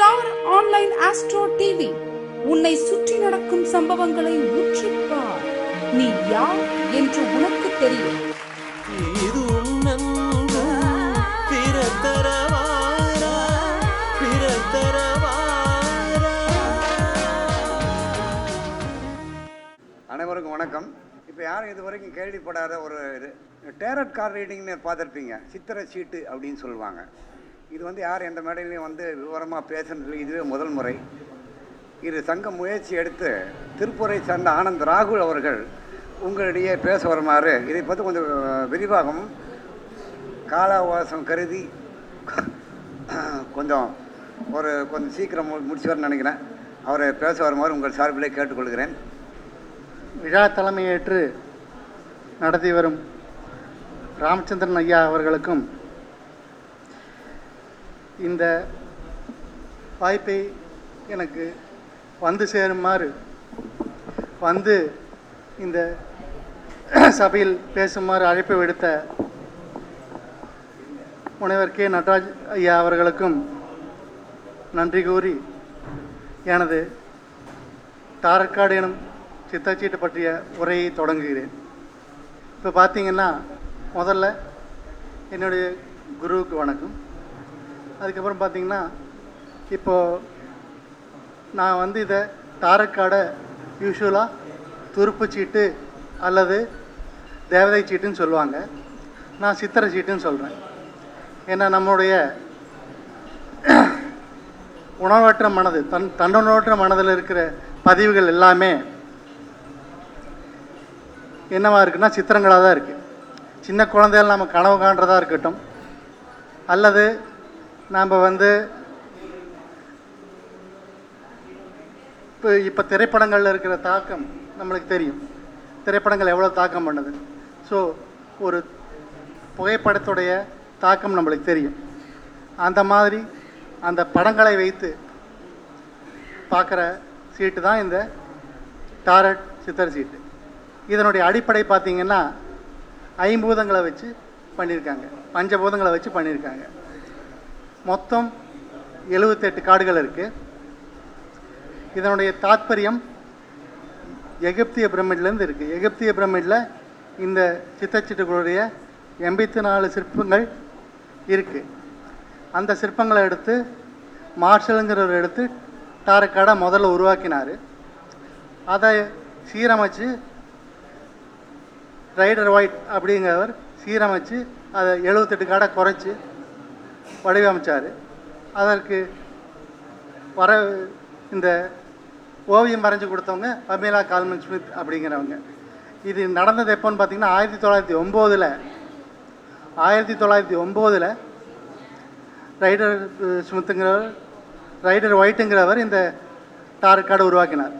Star online astro TV. உன்னை சுற்றி நடக்கும் சம்பவங்களை உற்றுப்பார் நீ யார் என்று உனக்கு தெரியும். இது உன்னன்பு பிறத்தரவாரா பிறத்தரவாரா. அனைவருக்கும் வணக்கம். இப்போ யாரும் இது வரைக்கும் கேள்விப்படாத ஒரு இது. டேரட் கார்டு ரீடிங்னு பார்த்துருப்பீங்க. சித்திரை சீட்டு அப்படின்னு சொல்லுவாங்க. இது வந்து யார் எந்த மேடையிலையும் வந்து விவரமாக பேசுனதில்லை இதுவே முதல் முறை. இது சங்க முயற்சி எடுத்து திருப்பூரை சார்ந்த ஆனந்த் ராகுல் அவர்கள் உங்களிடையே பேச வருமாறு. இதை பற்றி கொஞ்சம் விரிவாகவும் கால அவகாசம் கருதி கொஞ்சம் ஒரு கொஞ்சம் சீக்கிரம் மு- முடிச்சு நினைக்கிறேன். அவரை பேச வருமாறு உங்கள் சார்பிலே கேட்டுக்கொள்கிறேன். விழா தலைமையேற்று நடத்தி வரும் ராமச்சந்திரன் ஐயா அவர்களுக்கும் இந்த வாய்ப்பை எனக்கு வந்து சேருமாறு வந்து இந்த சபையில் பேசுமாறு அழைப்பு விடுத்த முனைவர் கே. நடராஜ் ஐயா அவர்களுக்கும் நன்றி கூறி எனது தாரக்காடு எனும் சித்தச்சீட்டு பற்றிய உரையை தொடங்குகிறேன். இப்போ பார்த்தீங்கன்னா முதல்ல என்னுடைய குருவுக்கு வணக்கம். அதுக்கப்புறம் பார்த்தீங்கன்னா இப்போது நான் வந்து இதை தாரக்காடை யூஸ்வலாக துருப்பு சீட்டு அல்லது தேவதை சீட்டுன்னு சொல்லுவாங்க. நான் சித்திரை சீட்டுன்னு சொல்கிறேன் ஏன்னா நம்மளுடைய உணவற்ற மனது தன் தன்னுணர்வற்ற மனதில் இருக்கிற பதிவுகள் எல்லாமே என்னவா இருக்குன்னா சித்திரங்களாக தான் இருக்குது சின்ன குழந்தைகள் நம்ம கனவு காண்றதாக இருக்கட்டும் அல்லது நாம் வந்து இப்போ இப்போ திரைப்படங்களில் இருக்கிற தாக்கம் நம்மளுக்கு தெரியும். திரைப்படங்கள் எவ்வளோ தாக்கம் பண்ணுது? ஸோ ஒரு புகைப்படத்துடைய தாக்கம் நம்மளுக்கு தெரியும். அந்த மாதிரி அந்த படங்களை வைத்து பார்க்குற சீட்டு தான் இந்த டாரட் சித்தர் சீட்டு இதனுடைய அடிப்படை பார்த்திங்கன்னா ஐம்பூதங்களை வச்சு பண்ணியிருக்காங்க. பஞ்சபூதங்களை வச்சு பண்ணியிருக்காங்க. மொத்தம் எழுபத்தெட்டு காடுகள் இருக்குது இதனுடைய தாத்பரியம் எகிப்திய பிரமிட்லேருந்து இருக்குது எகிப்திய பிரமிடில் இந்த சித்தச்சிட்டுகளுடைய எண்பத்தி நாலு சிற்பங்கள் இருக்குது அந்த சிற்பங்களை எடுத்து மார்ஷலுங்கிறவர் எடுத்து டாரக்காடை முதல்ல உருவாக்கினார். அதை சீரமைச்சு ரைடர் ஒயிட் அப்படிங்கிறவர் சீரமைச்சு அதை எழுபத்தெட்டு காடை குறைச்சி வடிவமைச்சார். அதற்கு வர இந்த ஓவியம் வரைஞ்சி கொடுத்தவங்க பமேலா கால்மன் ஸ்மித் அப்படிங்கிறவங்க. இது நடந்தது எப்போன்னு பார்த்தீங்கன்னா ஆயிரத்தி தொள்ளாயிரத்தி ஒம்போதில். ஆயிரத்தி தொள்ளாயிரத்தி ஒம்போதில் ரைடர் ஸ்மித்துங்கிறவர் ரைடர் ஒயிட்டுங்கிறவர் இந்த டாரட் கார்டை உருவாக்கினார்.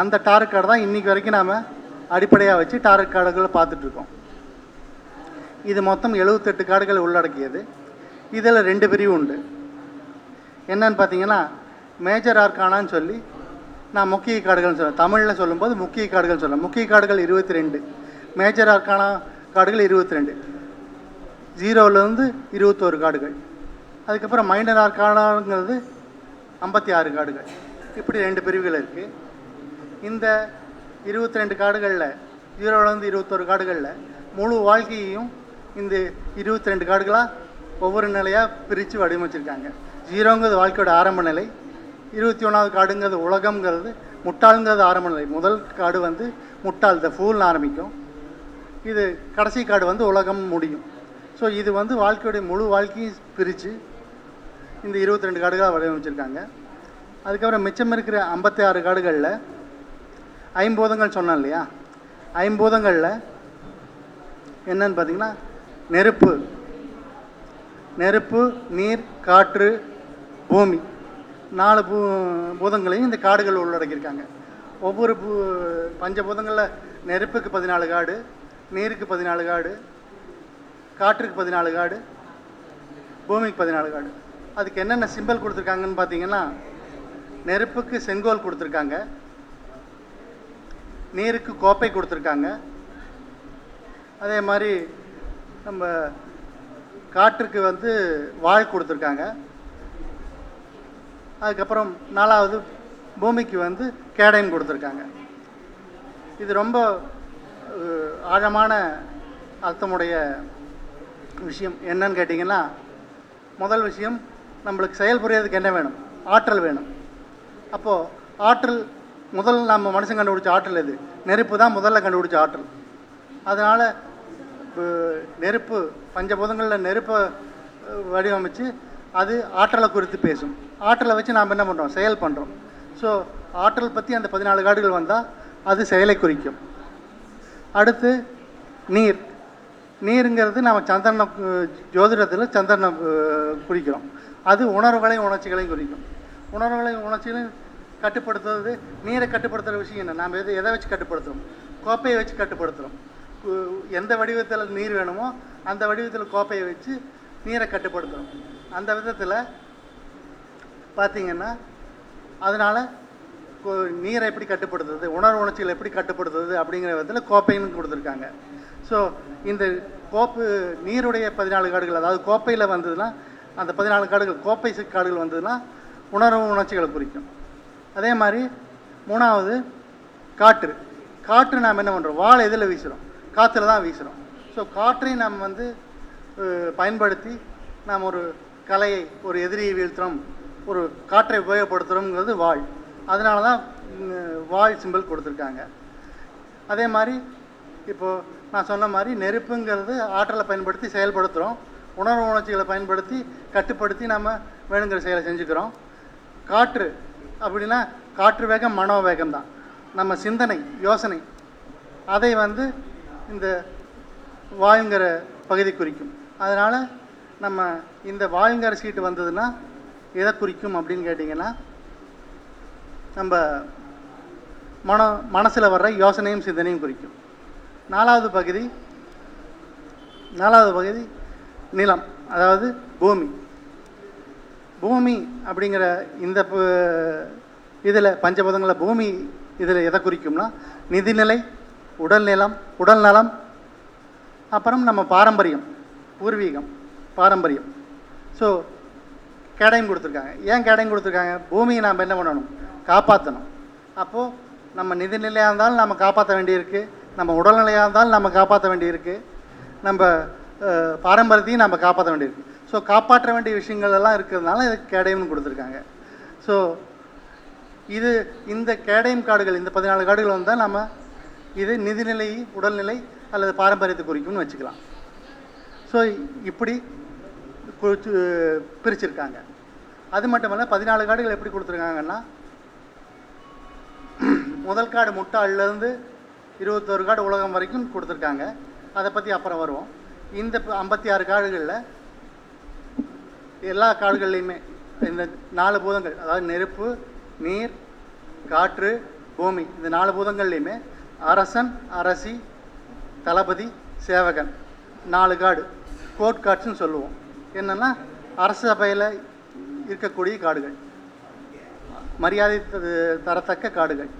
அந்த டாரட் கார்டு தான் இன்றைக்கி வரைக்கும் நாம் அடிப்படையாக வச்சு டாரட் கார்டுகளை பார்த்துட்ருக்கோம் இது மொத்தம் எழுபத்தெட்டு கார்டுகள் உள்ளடக்கியது. இதில் ரெண்டு பிரிவு உண்டு. என்னன்னு பார்த்தீங்கன்னா மேஜர் ஆர்கானான்னு சொல்லி நான் முக்கிய காடுகள்னு சொல்லுவேன் தமிழில் சொல்லும்போது முக்கிய காடுகள் சொல்லுவேன் முக்கிய காடுகள் இருபத்தி ரெண்டு மேஜர் ஆர்கானா காடுகள் இருபத்தி ரெண்டு ஜீரோவிலேருந்து இருபத்தோரு காடுகள். அதுக்கப்புறம் மைனர் ஆர்கானாங்கிறது ஐம்பத்தி ஆறு காடுகள். இப்படி ரெண்டு பிரிவுகள் இருக்குது இந்த இருபத்தி ரெண்டு காடுகளில் ஜீரோவிலேருந்து இருபத்தோரு காடுகளில் முழு வாழ்க்கையையும் இந்த இருபத்தி ரெண்டு காடுகளாக ஒவ்வொரு நிலையாக பிரித்து வடிவமைச்சிருக்காங்க. ஜீரோங்கிறது வாழ்க்கையோட ஆரம்ப நிலை இருபத்தி ஒன்றாவது காடுங்கிறது உலகம்ங்கிறது முட்டாளுங்கிறது ஆரம்ப நிலை. முதல் காடு வந்து முட்டாள் த ஃபூல்னு ஆரம்பிக்கும். இது கடைசி காடு வந்து உலகம் முடியும். ஸோ இது வந்து வாழ்க்கையுடைய முழு வாழ்க்கையும் பிரித்து இந்த இருபத்தி ரெண்டு காடுகளாக வடிவமைச்சிருக்காங்க. அதுக்கப்புறம் மிச்சம் இருக்கிற ஐம்பத்தி ஆறு காடுகளில் ஐம்பூதங்கள் சொன்னேன் இல்லையா? ஐம்பூதங்களில் என்னன்னு பார்த்தீங்கன்னா நெருப்பு. நெருப்பு நீர் காற்று பூமி. நாலு பூ பூதங்களையும் இந்த காடுகள் உள்ளடக்கியிருக்காங்க. ஒவ்வொரு பூ பஞ்சபூதங்களில் நெருப்புக்கு பதினாலு காடு நீருக்கு பதினாலு காடு காற்றுக்கு பதினாலு காடு பூமிக்கு பதினாலு காடு. அதுக்கு என்னென்ன சிம்பல் கொடுத்துருக்காங்கன்னு பார்த்தீங்கன்னா நெருப்புக்கு செங்கோல் கொடுத்துருக்காங்க. நீருக்கு கோப்பை கொடுத்துருக்காங்க. அதே மாதிரி நம்ம காற்றுக்கு வந்து வாழ் கொடுத்துருக்காங்க. அதுக்கப்புறம் நாலாவது பூமிக்கு வந்து கேடயம் கொடுத்துருக்காங்க. இது ரொம்ப ஆழமான அர்த்தமுடைய விஷயம். என்னன்னு கேட்டிங்கன்னா முதல் விஷயம் நம்மளுக்கு செயல்புரியறதுக்கு என்ன வேணும்? ஆற்றல் வேணும். அப்போது ஆற்றல் முதல் நம்ம மனுஷன் கண்டுபிடிச்ச ஆற்றல் எது? நெருப்பு தான் முதல்ல கண்டுபிடிச்ச ஆற்றல். அதனால் நெருப்பு பஞ்சபூதங்களில் நெருப்பை வடிவமைச்சு அது ஆற்றலை குறித்து பேசும். ஆற்றலை வச்சு நாம் என்ன பண்ணுறோம் செயல் பண்ணுறோம் ஸோ ஆற்றல் பற்றி அந்த பதினாலு காடுகள் வந்தால் அது செயலை குறிக்கும். அடுத்து நீர். நீருங்கிறது நம்ம சந்திரனை ஜோதிடத்தில் சந்திரனை குறிக்கிறோம். அது உணர்வுகளையும் உணர்ச்சிகளையும் குறிக்கும். உணர்வுகளையும் உணர்ச்சிகளையும் கட்டுப்படுத்துறது நீரை கட்டுப்படுத்துகிற விஷயம் என்ன? நாம் எது எதை வச்சு கட்டுப்படுத்துகிறோம் கோப்பையை வச்சு கட்டுப்படுத்துகிறோம் எந்த வடிவத்தில் நீர் வேணுமோ அந்த வடிவத்தில் கோப்பையை வச்சு நீரை கட்டுப்படுத்துகிறோம் அந்த விதத்தில் பார்த்தீங்கன்னா அதனால் நீரை எப்படி கட்டுப்படுத்துறது உணர்வு உணர்ச்சிகளை எப்படி கட்டுப்படுத்துறது அப்படிங்கிற விதத்தில் கோப்பைன்னு கொடுத்துருக்காங்க. ஸோ இந்த கோப்பு நீருடைய பதினாலு காடுகள் அதாவது கோப்பையில் வந்ததுன்னா அந்த பதினாலு காடுகள் கோப்பை காடுகள் வந்ததுன்னா உணர்வு உணர்ச்சிகளை குறிக்கும். அதே மாதிரி மூணாவது காற்று. காற்று நாம் என்ன பண்ணுறோம் வாழை எதில் வீசுகிறோம் காற்றுல தான் வீசுகிறோம் ஸோ காற்றை நாம் வந்து பயன்படுத்தி நாம் ஒரு கலையை ஒரு எதிரியை வீழ்த்துறோம். ஒரு காற்றை உபயோகப்படுத்துகிறோங்கிறது வாழ். அதனால தான் வாழ் சிம்பிள் கொடுத்துருக்காங்க. அதே மாதிரி இப்போது நான் சொன்ன மாதிரி நெருப்புங்கிறது ஆற்றலை பயன்படுத்தி செயல்படுத்துகிறோம் உணர்வு உணர்ச்சிகளை பயன்படுத்தி கட்டுப்படுத்தி நம்ம வேணுங்கிற செயலை செஞ்சுக்கிறோம். காற்று அப்படின்னா காற்று வேகம் மனோவேகம் தான். நம்ம சிந்தனை யோசனை அதை வந்து இந்த வாயுங்கிற பகுதி குறிக்கும். அதனால் நம்ம இந்த வாயுங்கிற சீட்டு வந்ததுன்னா எதை குறிக்கும் அப்படின்னு கேட்டிங்கன்னா நம்ம மன மனசில் வர்ற யோசனையும் சிந்தனையும் குறிக்கும். நாலாவது பகுதி நாலாவது பகுதி நிலம் அதாவது பூமி. பூமி அப்படிங்கிற இந்த இதில் பஞ்சபதங்களில் பூமி இதில் எதை குறிக்கும்னா நிதிநிலை உடல் நிலம் உடல் நலம். அப்புறம் நம்ம பாரம்பரியம் பூர்வீகம் பாரம்பரியம். ஸோ கேடயம் கொடுத்துருக்காங்க. ஏன் கேடயம் கொடுத்துருக்காங்க? பூமியை நாம் என்ன பண்ணணும்? காப்பாற்றணும் அப்போது நம்ம நிதிநிலையாக இருந்தாலும் நம்ம காப்பாற்ற வேண்டியிருக்கு. நம்ம உடல்நிலையாக இருந்தாலும் நம்ம காப்பாற்ற வேண்டியிருக்கு. நம்ம பாரம்பரியத்தையும் நம்ம காப்பாற்ற வேண்டியிருக்கு. ஸோ காப்பாற்ற வேண்டிய விஷயங்கள் எல்லாம் இருக்கிறதுனால இது கேடயம்னு கொடுத்துருக்காங்க. ஸோ இது இந்த கேடயம் காடுகள் இந்த பதினாலு காடுகள் வந்தால் நம்ம இது நிதிநிலை உடல்நிலை அல்லது பாரம்பரியத்தை குறிக்கும்னு வச்சுக்கலாம். ஸோ இப்படி குறிச்சு பிரிச்சிருக்காங்க. அது மட்டுமல்ல பதினாலு காடுகள் எப்படி கொடுத்துருக்காங்கன்னா முதல் காடு முட்டாளிலேருந்து இருபத்தோரு காடு உலகம் வரைக்கும் கொடுத்துருக்காங்க. அதை பற்றி அப்புறம் வருவோம். இந்த ஐம்பத்தி ஆறு காடுகளில் எல்லா காடுகள்லையுமே இந்த நாலு பூதங்கள் அதாவது நெருப்பு நீர் காற்று பூமி இந்த நாலு பூதங்கள்லையுமே அரசன் அரசி தளபதி சேவகன். நாலு காடு. கோர்ட் காட்ஸ்னு சொல்லுவோம். என்னென்னா அரச சபையில் இருக்கக்கூடிய காடுகள். மரியாதை தரத்தக்க காடுகள்.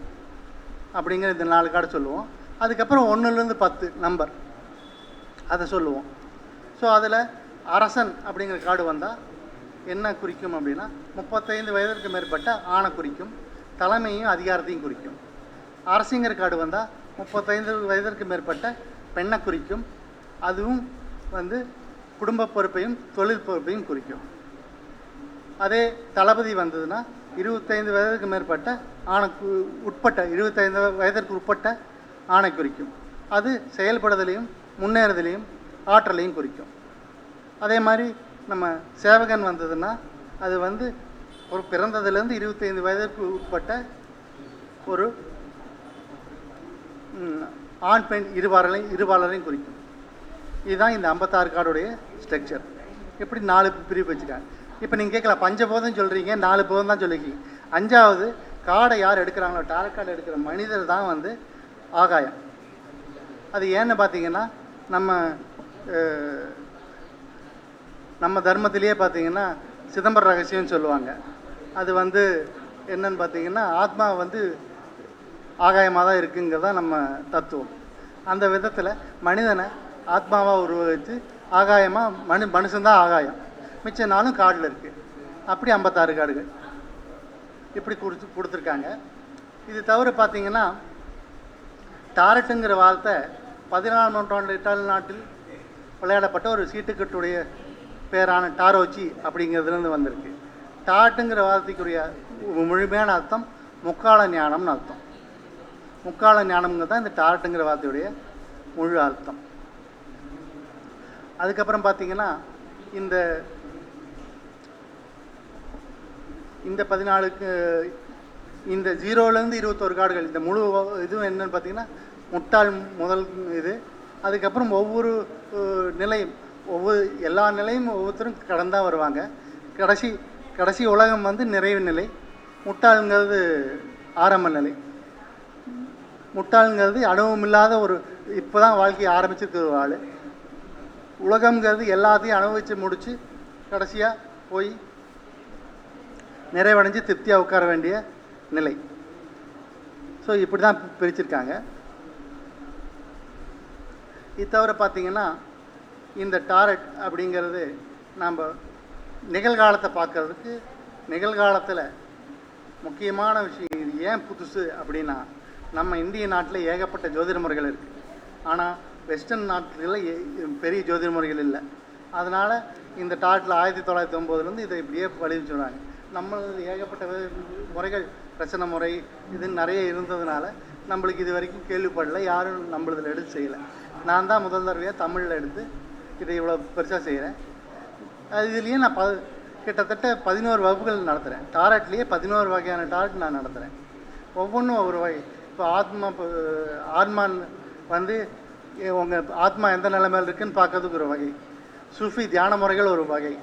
அப்படிங்கிற இந்த நாலு காடு சொல்லுவோம். அதுக்கப்புறம் ஒன்றுலேருந்து பத்து நம்பர். அதை சொல்லுவோம். ஸோ அதில் அரசன் அப்படிங்கிற காடு வந்தால் என்ன குறிக்கும் அப்படின்னா முப்பத்தைந்து வயதிற்கு மேற்பட்ட ஆணை குறிக்கும் தலைமையும் அதிகாரத்தையும் குறிக்கும். அரசிங்கிற காடு வந்தால் முப்பத்தைந்து வயதிற்கு மேற்பட்ட பெண்ணை குறிக்கும். அதுவும் வந்து குடும்ப பொறுப்பையும் தொழில் பொறுப்பையும் குறிக்கும். அதே தளபதி வந்ததுன்னா இருபத்தைந்து வயதிற்கு மேற்பட்ட ஆணைக்கு உட்பட்ட இருபத்தைந்து வயதிற்கு உட்பட்ட ஆணை குறிக்கும். அது செயல்படுதலையும் முன்னேறுதலையும் ஆற்றலையும் குறிக்கும். அதே மாதிரி நம்ம சேவகன் வந்ததுன்னா அது வந்து ஒரு பிறந்ததுலேருந்து இருபத்தைந்து வயதிற்கு உட்பட்ட ஒரு ஆண் பெண் இருபாலரையும் இருபாலரையும் குறிக்கும். இதுதான் இந்த ஐம்பத்தாறு கார்டுடைய ஸ்ட்ரக்சர் இப்படி நாலு பிரிவு வச்சுருக்காங்க? இப்போ நீங்கள் கேட்கலாம் பஞ்சபோதம் சொல்கிறீங்க நாலு போதம் தான் சொல்லிருக்கீங்க. அஞ்சாவது காடை யார் எடுக்கிறாங்களோ டாரட் கார்டு எடுக்கிற மனிதர் தான் வந்து ஆகாயம். அது ஏன்னு பார்த்தீங்கன்னா நம்ம நம்ம தர்மத்திலேயே பார்த்தீங்கன்னா சிதம்பர ரகசியம்னு சொல்லுவாங்க. அது வந்து என்னன்னு பார்த்தீங்கன்னா ஆத்மா வந்து ஆகாயமாக தான் இருக்குங்கிறது தான் நம்ம தத்துவம். அந்த விதத்தில் மனிதனை ஆத்மாவாக உருவகித்து ஆகாயமாக மனு மனுஷன்தான் ஆகாயம். மிச்ச நாளும் காடில் இருக்குது அப்படி ஐம்பத்தாறு காடுகள். இப்படி கொடுத்து கொடுத்துருக்காங்க. இது தவிர பார்த்திங்கன்னா டாரட்டுங்கிற வார்த்தை பதினாலாம் நூற்றாண்டு இட்டாலி நாட்டில் விளையாடப்பட்ட ஒரு சீட்டுக்கட்டுடைய பேரான டாரோச்சி அப்படிங்கிறதுலேருந்து வந்திருக்கு. டாட்டுங்கிற வார்த்தைக்குரிய முழுமையான அர்த்தம் முக்கால ஞானம்னு அர்த்தம். முக்கால ஞானம்ங்கிறது தான் இந்த டார்ட்டுங்கிற வார்த்தையுடைய முழு அர்த்தம். அதுக்கப்புறம் பார்த்தீங்கன்னா இந்த இந்த பதினாலுக்கு இந்த ஜீரோலேருந்து இருபத்தோரு கார்டுகள் இந்த முழு இதுவும் என்னன்னு பார்த்தீங்கன்னா முட்டாள் முதல் இது. அதுக்கப்புறம் ஒவ்வொரு நிலையும் ஒவ்வொரு எல்லா நிலையும் ஒவ்வொருத்தரும் கடந்தா வருவாங்க. கடைசி கடைசி உலகம் வந்து நிறைவு நிலை. முட்டாளுங்கிறது ஆரம்ப நிலை. முட்டாளுங்கிறது அனுபவம் இல்லாத ஒரு இப்போ தான் வாழ்க்கையை ஆரம்பிச்சிருக்கிற ஒரு ஆள். உலகங்கிறது எல்லாத்தையும் அனுபவித்து முடித்து கடைசியாக போய் நிறைவடைஞ்சு திருப்தியாக உட்கார வேண்டிய நிலை. ஸோ இப்படி தான் பிரிச்சிருக்காங்க. இது தவிர பார்த்தீங்கன்னா இந்த டாரட் அப்படிங்கிறது நம்ம நிகழ்காலத்தை பார்க்கறதுக்கு நிகழ்காலத்தில் முக்கியமான விஷயம். இது ஏன் புதுசு அப்படின்னா நம்ம இந்திய நாட்டில் ஏகப்பட்ட ஜோதிட முறைகள் இருக்குது ஆனால் வெஸ்டர்ன் நாட்டுகளில் பெரிய ஜோதிட முறைகள் இல்லை. அதனால் இந்த டாட்டில் ஆயிரத்தி தொள்ளாயிரத்தி ஒம்போதுலேருந்து இதை இப்படியே பதிவு சொன்னாங்க நம்ம ஏகப்பட்ட முறைகள் பிரச்சனை முறை இது நிறைய இருந்ததுனால நம்மளுக்கு இது வரைக்கும் கேள்விப்படல யாரும் நம்மளதில் எடுத்து செய்யலை. நான் தான் முதல் தடவையாக தமிழில் எடுத்து இதை இவ்வளோ பெருசாக செய்கிறேன் அது இதுலேயே நான் ப கிட்டத்தட்ட பதினோரு வகுப்புகள் நடத்துகிறேன் டாரட்லேயே பதினோரு வகையான டாரட் நான் நடத்துகிறேன் ஒவ்வொன்றும் ஒவ்வொரு வகை. இப்போ ஆத்மா இப்போ ஆத்மான் வந்து உங்கள் ஆத்மா எந்த நிலைமையில் இருக்குன்னு பார்க்கறதுக்கு ஒரு வகை. சுஃபி தியான முறைகள் ஒரு வகை.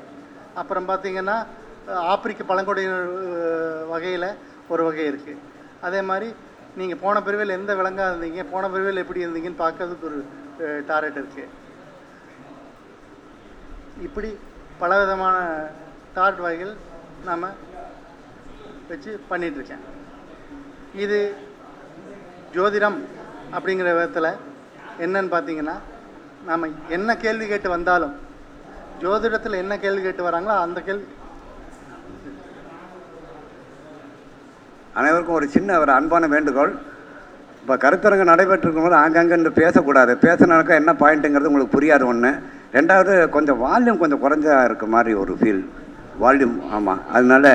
அப்புறம் பார்த்தீங்கன்னா ஆப்பிரிக்க பழங்குடியினர் வகையில் ஒரு வகை இருக்குது அதே மாதிரி நீங்கள் போன பிரிவில் எந்த விலங்காக இருந்தீங்க போன பிரிவில் எப்படி இருந்தீங்கன்னு பார்க்கறதுக்கு ஒரு டார்கெட் இருக்குது இப்படி பலவிதமான டார்ட் வகைகள் நாம் வச்சு பண்ணிகிட்ருக்கேன் இது ஜோதிடம் அப்படிங்கிற விதத்தில் என்னன்னு பார்த்தீங்கன்னா நாம் என்ன கேள்வி கேட்டு வந்தாலும் ஜோதிடத்தில் என்ன கேள்வி கேட்டு வராங்களோ அந்த கேள்வி. அனைவருக்கும் ஒரு சின்ன ஒரு அன்பான வேண்டுகோள். இப்போ கருத்தரங்கு நடைபெற்றிருக்கும் போது ஆங்காங்கே பேசக்கூடாது. பேசினாக்கா என்ன பாயிண்ட்டுங்கிறது உங்களுக்கு புரியாது ஒன்று ரெண்டாவது கொஞ்சம் வால்யூம் கொஞ்சம் குறைஞ்சா இருக்க மாதிரி ஒரு ஃபீல் வால்யூம் ஆமாம் அதனால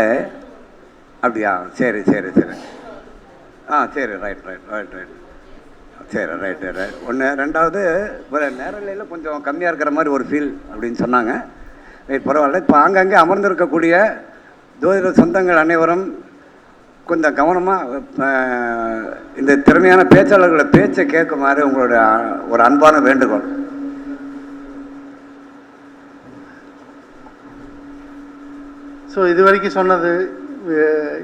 அப்படியா? சரி சரி சரி. ஆ சரி ரைட் ரைட் ரைட் ரைட் சரி ரைட்டு ரைட் ஒன்று ரெண்டாவது ஒரு நேரலையில் கொஞ்சம் கம்மியாக இருக்கிற மாதிரி ஒரு ஃபீல் அப்படின்னு சொன்னாங்க. ரைட் பரவாயில்ல. இப்போ அங்கங்கே அமர்ந்திருக்கக்கூடிய ஜோதிட சொந்தங்கள் அனைவரும் கொஞ்சம் கவனமாக இந்த திறமையான பேச்சாளர்களை பேச்சை கேட்குமாறு உங்களோட ஒரு அன்பான வேண்டுகோள். ஸோ இது வரைக்கும் சொன்னது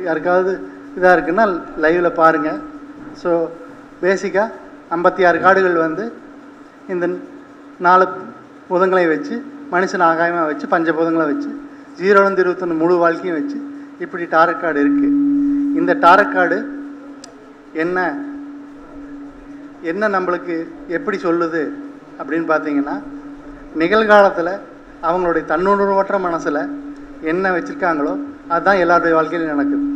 யாருக்காவது இதாக இருக்குன்னா லைவில் பாருங்கள் ஸோ பேசிக்காக ஐம்பத்தி ஆறு காடுகள் வந்து இந்த நாலு புதங்களை வச்சு மனுஷன் ஆகாயமாக வச்சு பஞ்சபூதங்களை வச்சு ஜீரோலேருந்து இருபத்தொன்று முழு வாழ்க்கையும் வச்சு இப்படி டாரட் கார்டு இருக்குது இந்த டாரட் கார்டு என்ன? என்ன நம்மளுக்கு எப்படி சொல்லுது அப்படின்னு பார்த்தீங்கன்னா நிகழ்காலத்தில் அவங்களுடைய தன்னுணர்வற்ற மனசில் என்ன வச்சுருக்காங்களோ அதுதான் எல்லாருடைய வாழ்க்கையிலும் நடக்குது.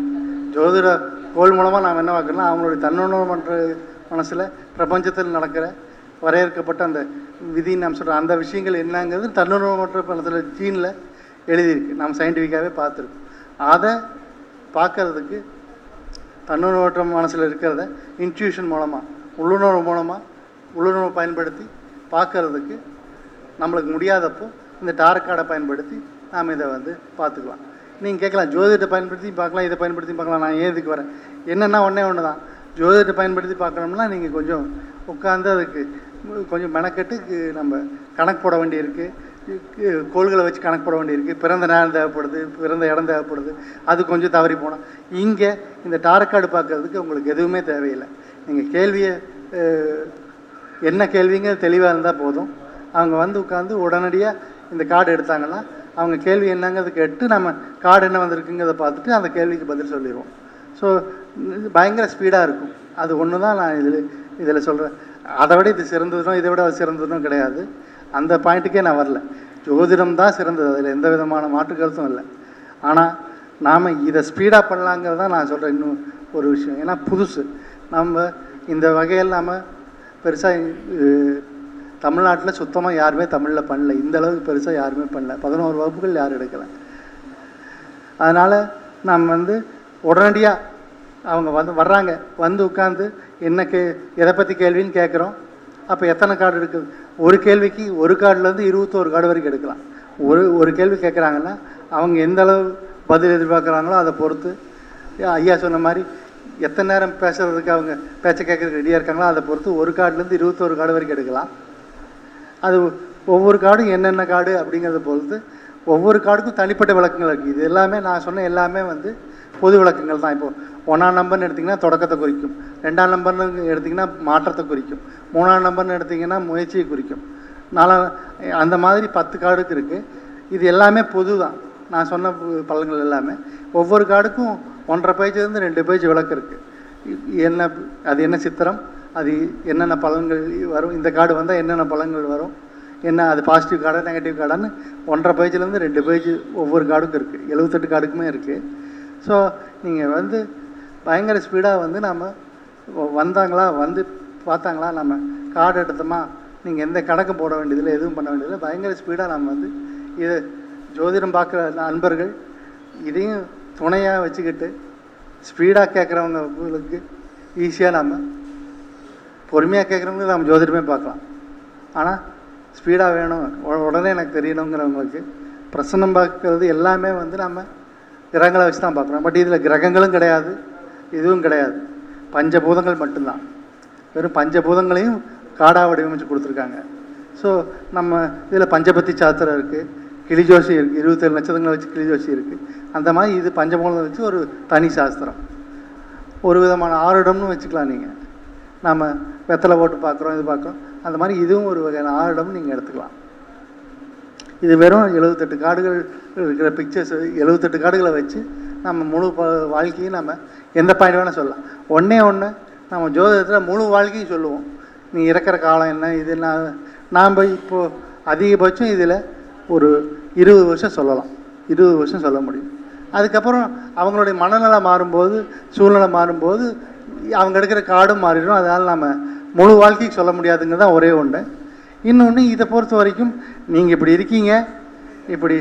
ஜோதிட கோல் மூலமாக நாம் என்ன பார்க்கணும்னா அவங்களுடைய தன்னுணர்வற்ற மனசில் பிரபஞ்சத்தில் நடக்கிற வரையறுக்கப்பட்ட அந்த விதின்னு நாம் சொல்கிற அந்த விஷயங்கள் என்னங்கிறது தன்னுணர்வற்ற மனசில் ஜீனில் எழுதியிருக்கு. நாம் சயின்டிஃபிக்காகவே பார்த்துருக்கோம். அதை பார்க்கறதுக்கு தன்னுணர்வற்ற மனசில் இருக்கிறத இன்ட்யூஷன் மூலமாக உள்ளுணர்வு மூலமாக உள்ளுணர்வை பயன்படுத்தி பார்க்கறதுக்கு நம்மளுக்கு முடியாதப்போ இந்த டார்க் கார்டை பயன்படுத்தி நாம் இதை வந்து பார்த்துக்கலாம். நீங்கள் கேட்கலாம். ஜோதிடத்தை பயன்படுத்தி பார்க்கலாம் இதை பயன்படுத்தி பார்க்கலாம். நான் ஏன் இதுக்கு வரேன்? என்னென்னா ஒன்றே ஒன்று தான் ஜோதிடத்தை பயன்படுத்தி பார்க்கணும்னா நீங்கள் கொஞ்சம் உட்காந்து அதுக்கு கொஞ்சம் மெனக்கெட்டு நம்ம கணக்கு போட வேண்டியிருக்கு. கோள்களை வச்சு கணக்கு போட வேண்டியிருக்கு. பிறந்த நேரம் தேவைப்படுது பிறந்த இடம் தேவைப்படுது. அது கொஞ்சம் தவறி போனோம். இங்கே இந்த டாரக்கார்டு பார்க்கறதுக்கு உங்களுக்கு எதுவுமே தேவையில்லை. நீங்கள் கேள்வியை என்ன கேள்விங்க தெளிவாக இருந்தால் போதும். அவங்க வந்து உட்காந்து உடனடியாக இந்த கார்டு எடுத்தாங்கன்னா அவங்க கேள்வி என்னங்கிறத கேட்டு நம்ம கார்டு என்ன வந்திருக்குங்கிறத பார்த்துட்டு அந்த கேள்விக்கு பதில் சொல்லிடுவோம். ஸோ பயங்கர ஸ்பீடாக இருக்கும். அது ஒன்று தான் நான் இதில் இதில் சொல்கிறேன் அதை விட இது சிறந்ததுனும் இதை விட அது சிறந்ததும் கிடையாது. அந்த பாயிண்ட்டுக்கே நான் வரல. ஜோதிடம் தான் சிறந்தது. அதில் எந்த விதமான மாற்றுக்கருத்தும் இல்லை. ஆனால் நாம் இதை ஸ்பீடாக பண்ணலாங்கிறது தான் நான் சொல்கிறேன் இன்னும் ஒரு விஷயம். ஏன்னா புதுசு. நம்ம இந்த வகையில் நாம் பெருசாக தமிழ்நாட்டில் சுத்தமாக யாருமே தமிழில் பண்ணல. இந்த அளவுக்கு பெருசாக யாருமே பண்ணல. பதினோரு வகுப்புகள் யாரும் எடுக்கலை. அதனால் நாம் வந்து உடனடியாக அவங்க வந்து வர்றாங்க. வந்து உட்காந்து என்ன கே எதை பற்றி கேள்வின்னு கேட்குறோம். அப்போ எத்தனை கார்டு இருக்குது ஒரு கேள்விக்கு ஒரு கார்டுலேருந்து இருபத்தோரு கார்டு வரைக்கும் எடுக்கலாம். ஒரு ஒரு கேள்வி கேட்குறாங்கன்னா அவங்க எந்த அளவு பதில் எதிர்பார்க்குறாங்களோ அதை பொறுத்து ஐயா சொன்ன மாதிரி எத்தனை நேரம் பேசுகிறதுக்கு அவங்க பேச்சை கேட்கறதுக்கு ரெடியாக இருக்காங்களோ அதை பொறுத்து ஒரு கார்டுலேருந்து இருபத்தோரு கார்டு வரைக்கும் எடுக்கலாம். அது ஒவ்வொரு கார்டும் என்னென்ன கார்டு அப்படிங்கிறத பொறுத்து ஒவ்வொரு கார்டுக்கும் தனிப்பட்ட விளக்கங்கள் இருக்குது இது எல்லாமே நான் சொன்ன எல்லாமே வந்து பொது விளக்கங்கள் தான். இப்போது ஒன்றாம் நம்பர்னு எடுத்திங்கன்னா தொடக்கத்தை குறிக்கும். ரெண்டாம் நம்பர்னு எடுத்திங்கன்னா மாற்றத்தை குறிக்கும். மூணாம் நம்பர்னு எடுத்திங்கன்னா முயற்சியை குறிக்கும். நாலாம் அந்த மாதிரி பத்து கார்டுக்கு இருக்குது இது எல்லாமே பொது தான். நான் சொன்ன பழங்கள் எல்லாமே. ஒவ்வொரு கார்டுக்கும் ஒன்றரை பேஜ்லேருந்து ரெண்டு பேஜ் விளக்கு இருக்குது என்ன அது என்ன சித்திரம்? அது என்னென்ன பலன்கள் வரும்? இந்த கார்டு வந்தால் என்னென்ன பலன்கள் வரும்? என்ன அது பாசிட்டிவ் கார்டா நெகட்டிவ் கார்டான்னு ஒன்றரை பேஜ்லேருந்து ரெண்டு பேஜ் ஒவ்வொரு கார்டுக்கும் இருக்குது எழுபத்தெட்டு கார்டுக்குமே இருக்குது ஸோ நீங்கள் வந்து பயங்கர ஸ்பீடாக வந்து நம்ம வந்தாங்களா வந்து பார்த்தாங்களா நம்ம கார்டு எடுத்தோமா நீங்கள் எந்த கணக்கு போட வேண்டியதில்லை எதுவும் பண்ண வேண்டியதில்லை பயங்கர ஸ்பீடாக நம்ம வந்து இது ஜோதிடம் பார்க்குற நண்பர்கள் இதையும் துணையாக வச்சுக்கிட்டு ஸ்பீடாக கேட்குறவங்களுக்கு ஈஸியாக நம்ம பொறுமையாக கேட்குறவங்களுக்கு நம்ம ஜோதிடமே பார்க்கலாம். ஆனால் ஸ்பீடாக வேணும். உடனே எனக்கு தெரியணுங்கிறவங்களுக்கு பிரசன்னம் பார்க்கறது எல்லாமே வந்து நம்ம கிரகங்களை வச்சு தான் பார்க்குறோம் பட் இதில் கிரகங்களும் கிடையாது இதுவும் கிடையாது. பஞ்சபூதங்கள் மட்டும்தான். வெறும் பஞ்சபூதங்களையும் காடாக வடிவமைச்சு கொடுத்துருக்காங்க. ஸோ நம்ம இதில் பஞ்சபத்தி சாத்திரம் இருக்குது கிளி ஜோஷி இருக்குது இருபத்தேழு நட்சத்திரங்களை வச்சு கிளி ஜோஷி இருக்குது அந்த மாதிரி இது பஞ்சபூதம் வச்சு ஒரு தனி சாஸ்திரம். ஒரு விதமான ஆருடம்னு வச்சுக்கலாம் நீங்கள் நாம் வெத்தலை போட்டு பார்க்குறோம் இது பார்க்குறோம் அந்த மாதிரி இதுவும் ஒரு வகையான ஆருடம்னு நீங்கள் எடுத்துக்கலாம். இது வெறும் எழுபத்தெட்டு காடுகள் இருக்கிற பிக்சர்ஸ் எழுபத்தெட்டு காடுகளை வச்சு நம்ம முழு வாழ்க்கையும் நம்ம எந்த பாயிண்ட் வேணால் சொல்லலாம். ஒன்றே ஒன்று நம்ம ஜோதிடத்தில் முழு வாழ்க்கையும் சொல்லுவோம். நீ இறக்குற காலம் என்ன இது நான் நாம் இப்போது அதிகபட்சம் இதில் ஒரு இருபது வருஷம் சொல்லலாம். இருபது வருஷம் சொல்ல முடியும். அதுக்கப்புறம் அவங்களுடைய மனநலம் மாறும்போது சூழ்நிலை மாறும்போது அவங்க எடுக்கிற காடும் மாறிடும். அதனால் நம்ம முழு வாழ்க்கைக்கு சொல்ல முடியாதுங்கிறது தான் ஒரே ஒன்று. இன்னொன்று இதை பொறுத்த வரைக்கும் நீங்கள் இப்படி இருக்கீங்க இப்படி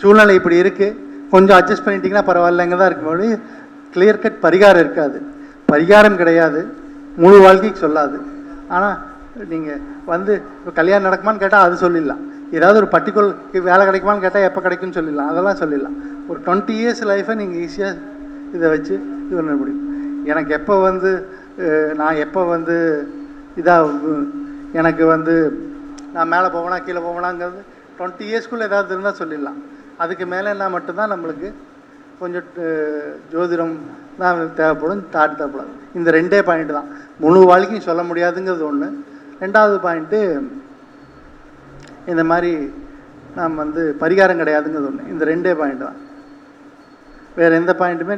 சூழ்நிலை இப்படி இருக்குது கொஞ்சம் அட்ஜஸ்ட் பண்ணிட்டீங்கன்னா பரவாயில்லைங்க தான் இருக்கும்போது கிளியர் கட் பரிகாரம் இருக்காது. பரிகாரம் கிடையாது. முழு வாழ்க்கைக்கு சொல்லாது. ஆனால் நீங்கள் வந்து இப்போ கல்யாணம் நடக்குமான்னு கேட்டால் அது சொல்லிடலாம். ஏதாவது ஒரு பர்டிகுலர் வேலை கிடைக்குமான்னு கேட்டால் எப்போ கிடைக்கும்னு சொல்லிடலாம். அதெல்லாம் சொல்லிடலாம். ஒரு டுவெண்ட்டி இயர்ஸ் லைஃப்பை நீங்கள் ஈஸியாக இதை வச்சு இது பண்ண முடியும். எனக்கு எப்போ வந்து நான் எப்போ வந்து இதாக எனக்கு வந்து நான் மேலே போவேனா கீழே போவேனாங்கிறது டுவெண்ட்டி இயர்ஸ்க்குள்ளே ஏதாவது இருந்தால் சொல்லிடலாம். அதுக்கு மேலே என்ன மட்டும்தான் நம்மளுக்கு கொஞ்சம் ஜோதிடம் தான் தேவைப்படும் தாட் தேவைப்படாது. இந்த ரெண்டே பாயிண்ட் தான். முழு வாழ்க்கையும் சொல்ல முடியாதுங்கிறது ஒன்று ரெண்டாவது பாயிண்ட்டு இந்த மாதிரி நாம் வந்து பரிகாரம் கிடையாதுங்கிறது ஒன்று இந்த ரெண்டே பாயிண்ட் தான். வேறு எந்த பாயிண்ட்டுமே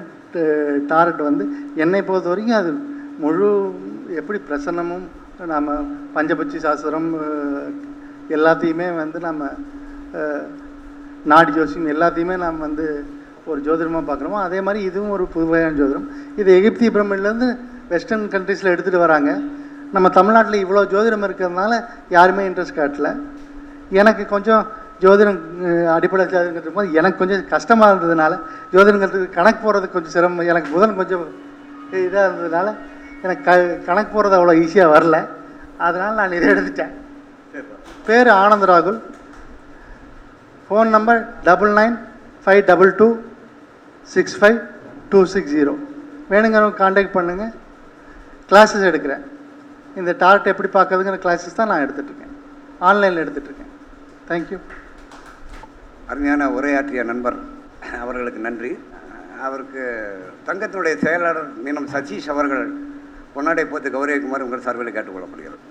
டார்கெட் வந்து என்னை பொறுத்த வரைக்கும் அது முழு எப்படி பிரசன்னமும் நாம் பஞ்சபட்சி சாஸ்திரம் எல்லாத்தையுமே வந்து நம்ம நாடி ஜோசியம் எல்லாத்தையுமே நாம் வந்து ஒரு ஜோதிடமாக பார்க்குறோமோ அதே மாதிரி இதுவும் ஒரு புதுவையான ஜோதிடம். இது எகிப்திய பிரமிட்லேருந்து வெஸ்டர்ன் கண்ட்ரீஸில் எடுத்துகிட்டு வராங்க. நம்ம தமிழ்நாட்டில் இவ்வளோ ஜோதிடம் இருக்கிறதுனால யாருமே இன்ட்ரெஸ்ட் காட்டல. எனக்கு கொஞ்சம் ஜோதிடம் அடிப்படை ஜோதிடங்கிறது போது எனக்கு கொஞ்சம் கஷ்டமாக இருந்ததுனால ஜோதிடங்கிறதுக்கு கணக்கு போடுறதுக்கு கொஞ்சம் சிரமம். எனக்கு புதன் கொஞ்சம் இதாக இருந்ததுனால எனக்கு க கணக்கு போடுறது அவ்வளோ ஈஸியாக வரல. அதனால் நான் இதை எடுத்துட்டேன். பேர் ஆனந்த் ராகுல். Phone number double nine five double two six five two six zero வேணுங்கிறவங்க காண்டாக்ட் பண்ணுங்கள் கிளாஸஸ் எடுக்கிறேன். இந்த டார்ட் எப்படி பார்க்கறதுங்கிற கிளாஸஸ் தான் நான் எடுத்துகிட்ருக்கேன் ஆன்லைனில் எடுத்துகிட்ருக்கேன் தேங்க்யூ அருமையான உரையாற்றிய நண்பர் அவர்களுக்கு நன்றி. அவருக்கு தங்கத்தினுடைய செயலாளர் மீனம் சதீஷ் அவர்கள் பொன்னாடை போத்து கௌரவிக்குமாறு உங்கள் சார்பில் கேட்டுக்கொள்ளப்படுகிறது.